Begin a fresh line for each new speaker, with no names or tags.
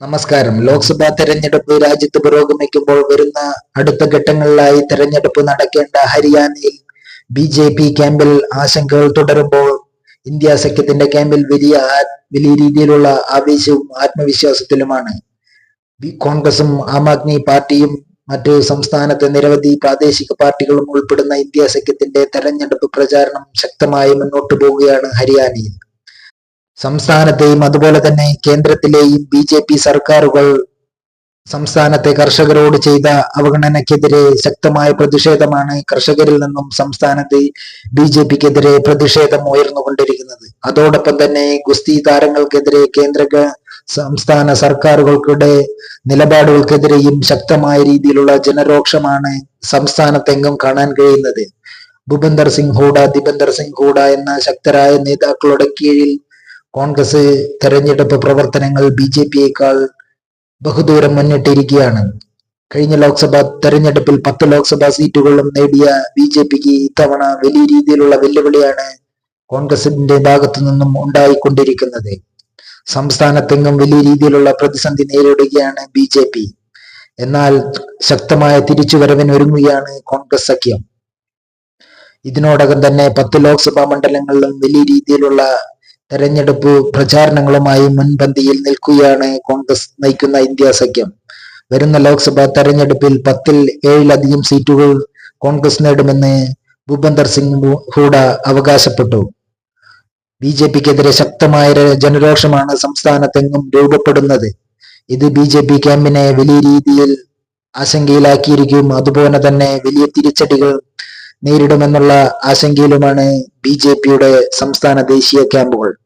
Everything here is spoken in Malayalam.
നമസ്കാരം. ലോക്സഭാ തെരഞ്ഞെടുപ്പ് രാജ്യത്ത് പുരോഗമിക്കുമ്പോൾ വരുന്ന അടുത്ത ഘട്ടങ്ങളിലായി തെരഞ്ഞെടുപ്പ് നടക്കേണ്ട ഹരിയാനയിൽ ബി ജെ പി ക്യാമ്പിൽ ആശങ്കകൾ തുടരുമ്പോൾ ഇന്ത്യ സഖ്യത്തിന്റെ ക്യാമ്പിൽ വലിയ വലിയ രീതിയിലുള്ള ആവേശവും ആത്മവിശ്വാസത്തിലുമാണ്. കോൺഗ്രസും ആം ആദ്മി പാർട്ടിയും മറ്റ് സംസ്ഥാനത്തെ നിരവധി പ്രാദേശിക പാർട്ടികളും ഉൾപ്പെടുന്ന ഇന്ത്യ സഖ്യത്തിന്റെ തെരഞ്ഞെടുപ്പ് പ്രചാരണം ശക്തമായി മുന്നോട്ടു പോവുകയാണ് ഹരിയാനയിൽ. സംസ്ഥാനത്തെയും അതുപോലെ തന്നെ കേന്ദ്രത്തിലെയും ബി ജെ പി സർക്കാരുകൾ സംസ്ഥാനത്തെ കർഷകരോട് ചെയ്ത അവഗണനയ്ക്കെതിരെ ശക്തമായ പ്രതിഷേധമാണ് കർഷകരിൽ നിന്നും സംസ്ഥാനത്തെ ബി ജെ പിക്കെതിരെ പ്രതിഷേധം ഉയർന്നുകൊണ്ടിരിക്കുന്നത്. അതോടൊപ്പം തന്നെ ഗുസ്തി താരങ്ങൾക്കെതിരെ കേന്ദ്ര സംസ്ഥാന സർക്കാരുകൾക്കിടെ നിലപാടുകൾക്കെതിരെയും ശക്തമായ രീതിയിലുള്ള ജനരോക്ഷമാണ് സംസ്ഥാനത്തെങ്ങും കാണാൻ കഴിയുന്നത്. ഭൂപന്ദർ സിംഗ് ഹൂഡ ദിബന്ദർ സിംഗ് ഹൂഡ എന്ന ശക്തരായ നേതാക്കളുടെ കീഴിൽ കോൺഗ്രസ് തെരഞ്ഞെടുപ്പ് പ്രവർത്തനങ്ങൾ ബി ജെ പിയേക്കാൾ ബഹുദൂരം മുന്നിട്ടിരിക്കുകയാണ്. കഴിഞ്ഞ ലോക്സഭാ തെരഞ്ഞെടുപ്പിൽ പത്ത് ലോക്സഭാ സീറ്റുകളും നേടിയ ബി ജെ പിക്ക് ഇത്തവണ വലിയ രീതിയിലുള്ള വെല്ലുവിളിയാണ് കോൺഗ്രസിന്റെ ഭാഗത്തു നിന്നും ഉണ്ടായിക്കൊണ്ടിരിക്കുന്നത്. സംസ്ഥാനത്തെങ്ങും വലിയ രീതിയിലുള്ള പ്രതിസന്ധി നേരിടുകയാണ് ബി ജെ പി. എന്നാൽ ശക്തമായ തിരിച്ചുവരവിന് ഒരുങ്ങുകയാണ് കോൺഗ്രസ് സഖ്യം. ഇതിനോടകം തന്നെ പത്ത് ലോക്സഭാ മണ്ഡലങ്ങളിലും വലിയ രീതിയിലുള്ള തെരഞ്ഞെടുപ്പ് പ്രചാരണങ്ങളുമായി മുൻപന്തിയിൽ നിൽക്കുകയാണ് കോൺഗ്രസ് നയിക്കുന്ന ഇന്ത്യ സഖ്യം. വരുന്ന ലോക്സഭാ തെരഞ്ഞെടുപ്പിൽ പത്തിൽ ഏഴിലധികം സീറ്റുകൾ കോൺഗ്രസ് നേടുമെന്ന് ഭൂപന്ദർ സിംഗ് ഹൂഡ അവകാശപ്പെട്ടു. ബി ജെ പിക്കെതിരെ ശക്തമായ ജനരോഷമാണ് സംസ്ഥാനത്തെങ്ങും രൂപപ്പെടുന്നത്. ഇത് ബി ജെ പി ക്യാമ്പിനെ വലിയ രീതിയിൽ ആശങ്കയിലാക്കിയിരിക്കും. അതുപോലെ തന്നെ വലിയ തിരിച്ചടികൾ നേരിടുമെന്നുള്ള ആശങ്കയിലുമാണ് ബി ജെ പിയുടെ സംസ്ഥാന ദേശീയ ക്യാമ്പുകൾ.